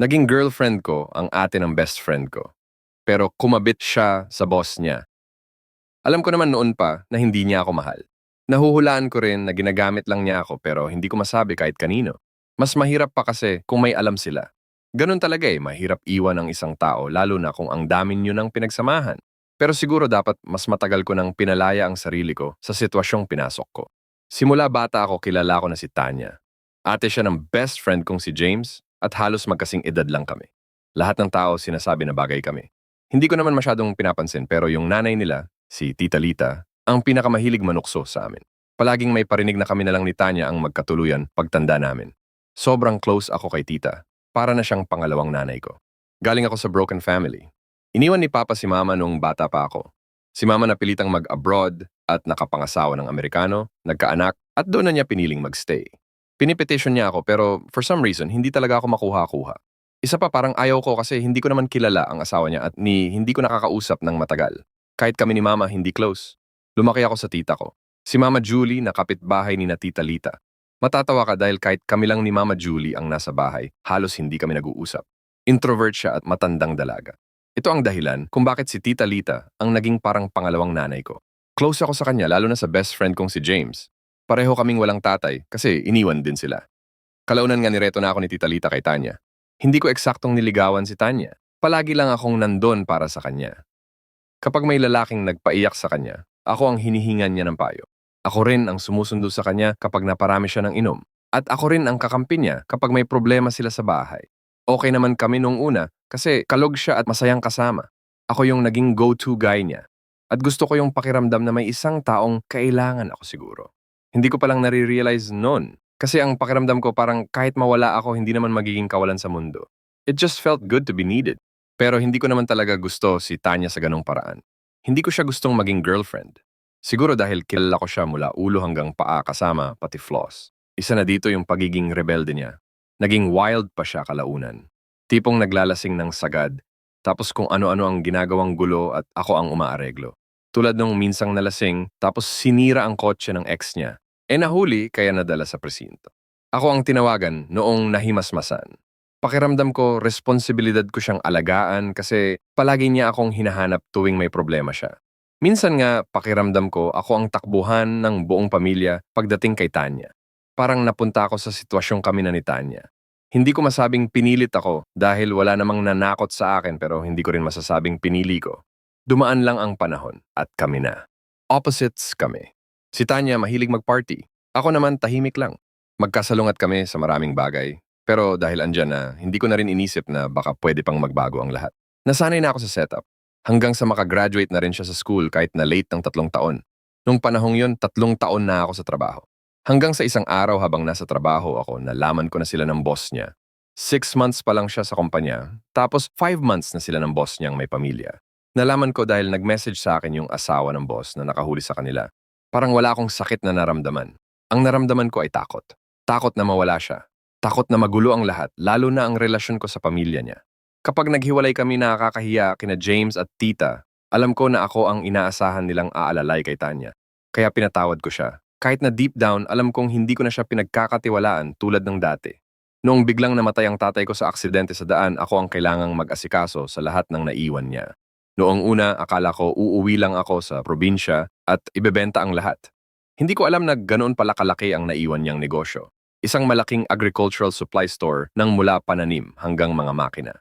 Naging girlfriend ko ang ate ng best friend ko. Pero kumabit siya sa boss niya. Alam ko naman noon pa na hindi niya ako mahal. Nahuhulaan ko rin na ginagamit lang niya ako pero hindi ko masabi kahit kanino. Mas mahirap pa kasi kung may alam sila. Ganun talaga eh, mahirap iwan ang isang tao lalo na kung ang dami niyo ng pinagsamahan. Pero siguro dapat mas matagal ko nang pinalaya ang sarili ko sa sitwasyong pinasok ko. Simula bata ako kilala ko na si Tanya. Ate siya ng best friend kong si James at halos magkasing edad lang kami. Lahat ng tao sinasabi na bagay kami. Hindi ko naman masyadong pinapansin pero yung nanay nila, si Tita Lita, ang pinakamahilig manukso sa amin. Palaging may parinig na kami na lang ni Tanya ang magkatuluyan pagtanda namin. Sobrang close ako kay Tita. Para na siyang pangalawang nanay ko. Galing ako sa broken family. Iniwan ni Papa si Mama noong bata pa ako. Si Mama napilitang mag-abroad at nakapangasawa ng Amerikano, nagkaanak at doon na niya piniling magstay. Pinipetition niya ako pero for some reason hindi talaga ako makuha-kuha. Isa pa parang ayaw ko kasi hindi ko naman kilala ang asawa niya at ni hindi ko nakakausap ng matagal. Kahit kami ni Mama hindi close. Lumaki ako sa tita ko. Si Mama Julie na kapitbahay ni na Tita Lita. Matatawa ka dahil kahit kami lang ni Mama Julie ang nasa bahay, halos hindi kami nag-uusap. Introvert siya at matandang dalaga. Ito ang dahilan kung bakit si Tita Lita ang naging parang pangalawang nanay ko. Close ako sa kanya lalo na sa best friend kong si James. Pareho kaming walang tatay kasi iniwan din sila. Kalaunan nga nireto na ako ni Tita Lita kay Tanya. Hindi ko eksaktong niligawan si Tanya. Palagi lang akong nandon para sa kanya. Kapag may lalaking nagpaiyak sa kanya, ako ang hinihingan niya ng payo. Ako rin ang sumusundo sa kanya kapag naparami siya ng inom. At ako rin ang kakampi niya kapag may problema sila sa bahay. Okay naman kami nung una kasi kalog siya at masayang kasama. Ako yung naging go-to guy niya. At gusto ko yung pakiramdam na may isang taong kailangan ako siguro. Hindi ko palang nare-realize noon. Kasi ang pakiramdam ko parang kahit mawala ako hindi naman magiging kawalan sa mundo. It just felt good to be needed. Pero hindi ko naman talaga gusto si Tanya sa ganong paraan. Hindi ko siya gustong maging girlfriend. Siguro dahil kilala ko siya mula ulo hanggang paa kasama pati flaws. Isa na dito yung pagiging rebelde niya. Naging wild pa siya kalaunan. Tipong naglalasing ng sagad, tapos kung ano-ano ang ginagawang gulo at ako ang umaareglo. Tulad nung minsang nalasing, tapos sinira ang kotse ng ex niya. E nahuli kaya nadala sa presinto. Ako ang tinawagan noong nahimasmasan. Pakiramdam ko, responsibilidad ko siyang alagaan kasi palagi niya akong hinahanap tuwing may problema siya. Minsan nga, pakiramdam ko ako ang takbuhan ng buong pamilya pagdating kay Tanya. Parang napunta ako sa sitwasyong kami na ni Tanya. Hindi ko masabing pinilit ako dahil wala namang nanakot sa akin pero hindi ko rin masasabing pinili ko. Dumaan lang ang panahon at kami na. Opposites kami. Si Tanya mahilig mag-party. Ako naman tahimik lang. Magkasalungat kami sa maraming bagay. Pero dahil andyan na, hindi ko na rin inisip na baka pwede pang magbago ang lahat. Nasanay na ako sa setup. Hanggang sa makagraduate na rin siya sa school kahit na late ng tatlong taon. Nung panahong yun, tatlong taon na ako sa trabaho. Hanggang sa isang araw habang nasa trabaho ako, nalaman ko na sila ng boss niya. Six months pa lang siya sa kumpanya, tapos five months na sila ng boss niyang may pamilya. Nalaman ko dahil nag-message sa akin yung asawa ng boss na nakahuli sa kanila. Parang wala akong sakit na naramdaman. Ang naramdaman ko ay takot. Takot na mawala siya. Takot na magulo ang lahat, lalo na ang relasyon ko sa pamilya niya. Kapag naghiwalay kami nakakahiya kina James at Tita, alam ko na ako ang inaasahan nilang aalalay kay Tanya. Kaya pinatawad ko siya. Kahit na deep down, alam kong hindi ko na siya pinagkakatiwalaan tulad ng dati. Noong biglang namatay ang tatay ko sa aksidente sa daan, ako ang kailangang mag-asikaso sa lahat ng naiwan niya. Noong una, akala ko uuwi lang ako sa probinsya at ibebenta ang lahat. Hindi ko alam na ganoon pala kalaki ang naiwan niyang negosyo. Isang malaking agricultural supply store ng mula pananim hanggang mga makina.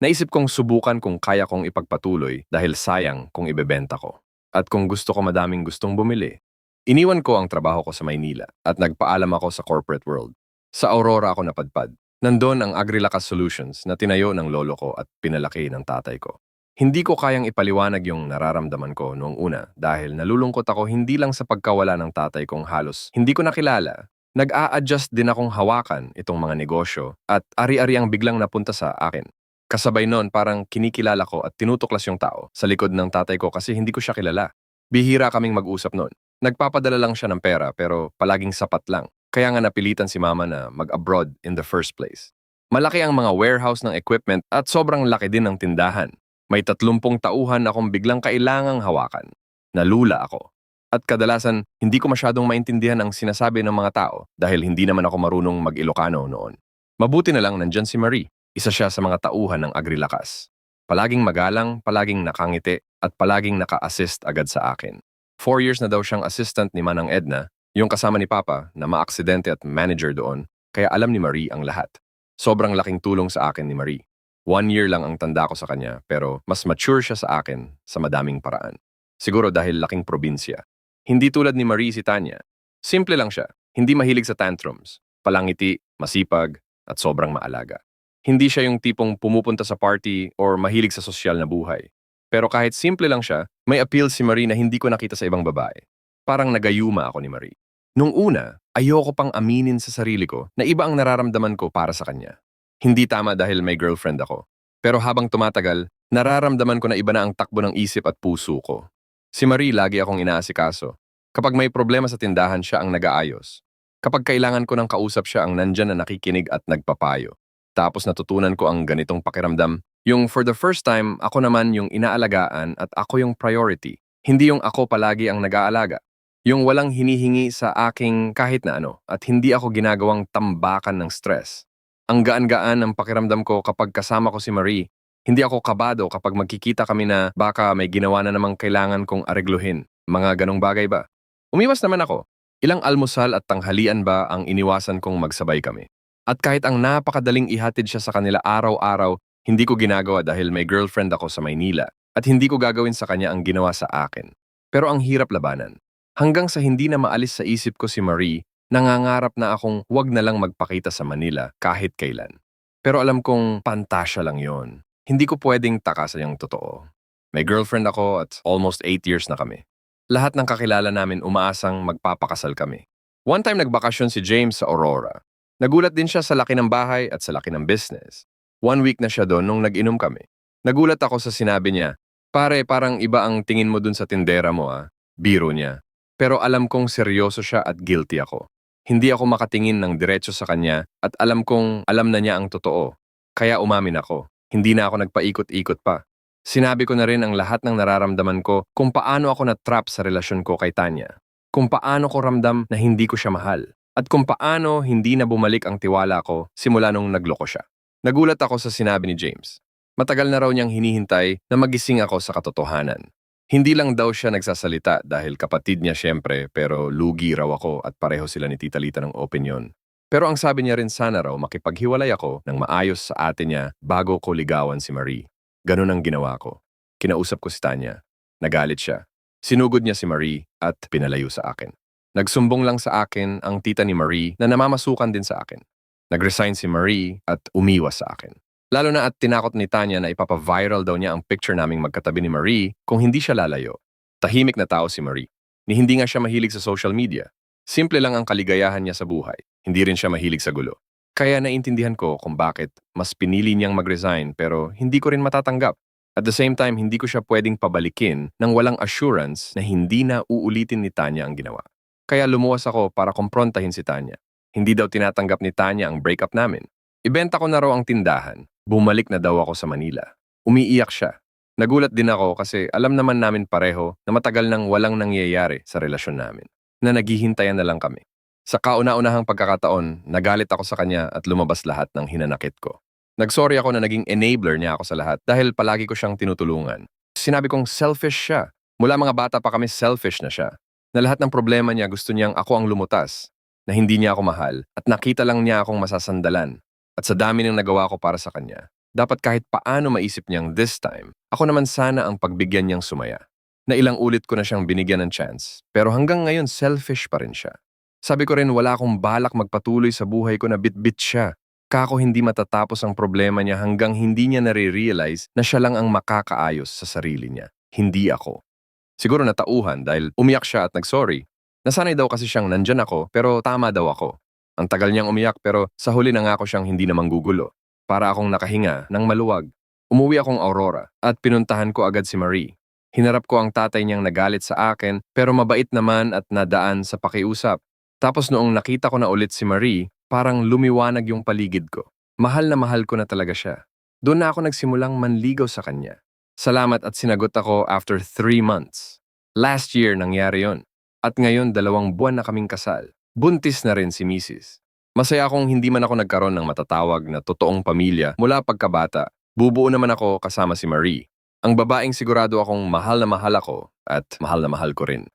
Naisip kong subukan kung kaya kong ipagpatuloy dahil sayang kung ibebenta ko. At kung gusto ko madaming gustong bumili. Iniwan ko ang trabaho ko sa Maynila at nagpaalam ako sa corporate world. Sa Aurora ako napadpad. Nandun ang Agrilakas Solutions na tinayo ng lolo ko at pinalaki ng tatay ko. Hindi ko kayang ipaliwanag yung nararamdaman ko noong una dahil nalulungkot ako hindi lang sa pagkawala ng tatay kong halos hindi ko nakilala. Nag-a-adjust din akong hawakan itong mga negosyo at ari-ari ang biglang napunta sa akin. Kasabay noon parang kinikilala ko at tinutuklas yung tao sa likod ng tatay ko kasi hindi ko siya kilala. Bihira kaming mag-usap noon. Nagpapadala lang siya ng pera pero palaging sapat lang. Kaya nga napilitan si mama na mag-abroad in the first place. Malaki ang mga warehouse ng equipment at sobrang laki din ng tindahan. May tatlumpong tauhan akong biglang kailangang hawakan. Nalula ako. At kadalasan, hindi ko masyadong maintindihan ang sinasabi ng mga tao dahil hindi naman ako marunong mag-Ilocano noon. Mabuti na lang nandyan si Marie. Isa siya sa mga tauhan ng agrilakas. Palaging magalang, palaging nakangiti, at palaging naka-assist agad sa akin. Four years na daw siyang assistant ni Manang Edna, yung kasama ni Papa na maaksidente at manager doon, kaya alam ni Marie ang lahat. Sobrang laking tulong sa akin ni Marie. One year lang ang tanda ko sa kanya, pero mas mature siya sa akin sa madaming paraan. Siguro dahil laking probinsya. Hindi tulad ni Marie si Tanya. Simple lang siya, hindi mahilig sa tantrums, palangiti, masipag, at sobrang maalaga. Hindi siya yung tipong pumupunta sa party or mahilig sa sosyal na buhay. Pero kahit simple lang siya, may appeal si Marie na hindi ko nakita sa ibang babae. Parang nagayuma ako ni Marie. Nung una, ayoko pang aminin sa sarili ko na iba ang nararamdaman ko para sa kanya. Hindi tama dahil may girlfriend ako. Pero habang tumatagal, nararamdaman ko na iba na ang takbo ng isip at puso ko. Si Marie lagi akong inaasikaso. Kapag may problema sa tindahan, siya ang nag-aayos. Kapag kailangan ko ng kausap siya ang nandyan na nakikinig at nagpapayo. Tapos natutunan ko ang ganitong pakiramdam. Yung for the first time, ako naman yung inaalagaan at ako yung priority. Hindi yung ako palagi ang nag-aalaga. Yung walang hinihingi sa aking kahit na ano at hindi ako ginagawang tambakan ng stress. Ang gaan-gaan ng pakiramdam ko kapag kasama ko si Marie. Hindi ako kabado kapag magkikita kami na baka may ginawa na namang kailangan kong aregluhin. Mga ganong bagay ba? Umiwas naman ako. Ilang almusal at tanghalian ba ang iniwasan kong magsabay kami? At kahit ang napakadaling ihatid siya sa kanila araw-araw, hindi ko ginagawa dahil may girlfriend ako sa Maynila at hindi ko gagawin sa kanya ang ginawa sa akin. Pero ang hirap labanan. Hanggang sa hindi na maalis sa isip ko si Marie, nangangarap na akong wag na lang magpakita sa Manila kahit kailan. Pero alam kong pantasya lang yon. Hindi ko pwedeng takasan yung totoo. May girlfriend ako at almost 8 years na kami. Lahat ng kakilala namin umaasang magpapakasal kami. One time nagbakasyon si James sa Aurora. Nagulat din siya sa laki ng bahay at sa laki ng business. One week na siya doon nung nag-inom kami. Nagulat ako sa sinabi niya, Pare, parang iba ang tingin mo dun sa tindera mo ah. Biro niya. Pero alam kong seryoso siya at guilty ako. Hindi ako makatingin ng diretso sa kanya at alam kong alam na niya ang totoo. Kaya umamin ako. Hindi na ako nagpaikot-ikot pa. Sinabi ko na rin ang lahat ng nararamdaman ko kung paano ako na-trap sa relasyon ko kay Tanya. Kung paano ko ramdam na hindi ko siya mahal at kung paano hindi na bumalik ang tiwala ko simula nung nagloko siya. Nagulat ako sa sinabi ni James. Matagal na raw niyang hinihintay na magising ako sa katotohanan. Hindi lang daw siya nagsasalita dahil kapatid niya siyempre pero lugi raw ako at pareho sila ni Tita Lita ng opinion. Pero ang sabi niya rin sana raw makipaghiwalay ako ng maayos sa ate niya bago ko ligawan si Marie. Ganun ang ginawa ko. Kinausap ko si Tanya. Nagalit siya. Sinugod niya si Marie at pinalayo sa akin. Nagsumbong lang sa akin ang tita ni Marie na namamasukan din sa akin. Nag-resign si Marie at umiwas sa akin. Lalo na at tinakot ni Tanya na ipapa-viral daw niya ang picture naming magkatabi ni Marie kung hindi siya lalayo. Tahimik na tao si Marie. Ni hindi nga siya mahilig sa social media. Simple lang ang kaligayahan niya sa buhay. Hindi rin siya mahilig sa gulo. Kaya naintindihan ko kung bakit mas pinili niyang mag-resign pero hindi ko rin matatanggap. At the same time, hindi ko siya pwedeng pabalikin nang walang assurance na hindi na uulitin ni Tanya ang ginawa. Kaya lumuwas ako para kumprontahin si Tanya. Hindi daw tinatanggap ni Tanya ang breakup namin. Ibenta ko na raw ang tindahan. Bumalik na daw ako sa Manila. Umiiyak siya. Nagulat din ako kasi alam naman namin pareho na matagal nang walang nangyayari sa relasyon namin. Na naghihintayan na lang kami. Sa kauna-unahang pagkakataon, nagalit ako sa kanya at lumabas lahat ng hinanakit ko. Nagsorry ako na naging enabler niya ako sa lahat dahil palagi ko siyang tinutulungan. Sinabi kong selfish siya. Mula mga bata pa kami selfish na siya na lahat ng problema niya gusto niyang ako ang lumutas, na hindi niya ako mahal, at nakita lang niya akong masasandalan. At sa dami ng nagawa ko para sa kanya, dapat kahit paano maisip niyang this time, ako naman sana ang pagbigyan niyang sumaya. Na ilang ulit ko na siyang binigyan ng chance, pero hanggang ngayon selfish pa rin siya. Sabi ko rin wala akong balak magpatuloy sa buhay ko na bit-bit siya. Kako hindi matatapos ang problema niya hanggang hindi niya nare-realize na siya lang ang makakaayos sa sarili niya, hindi ako. Siguro natauhan dahil umiyak siya at nagsorry. Nasanay daw kasi siyang nandyan ako pero tama daw ako. Ang tagal niyang umiyak pero sa huli nangako siyang hindi na manggugulo. Para akong nakahinga ng maluwag. Umuwi akong Aurora at pinuntahan ko agad si Marie. Hinarap ko ang tatay niyang nagalit sa akin pero mabait naman at nadaan sa pakiusap. Tapos noong nakita ko na ulit si Marie, parang lumiwanag yung paligid ko. Mahal na mahal ko na talaga siya. Doon na ako nagsimulang manligaw sa kanya. Salamat at sinagot ako after three months. Last year nangyari yon. At ngayon dalawang buwan na kaming kasal. Buntis na rin si Mrs. Masaya akong hindi man ako nagkaroon ng matatawag na totoong pamilya mula pagkabata. Bubuo naman ako kasama si Marie. Ang babaeng sigurado akong mahal na mahal ako at mahal na mahal ko rin.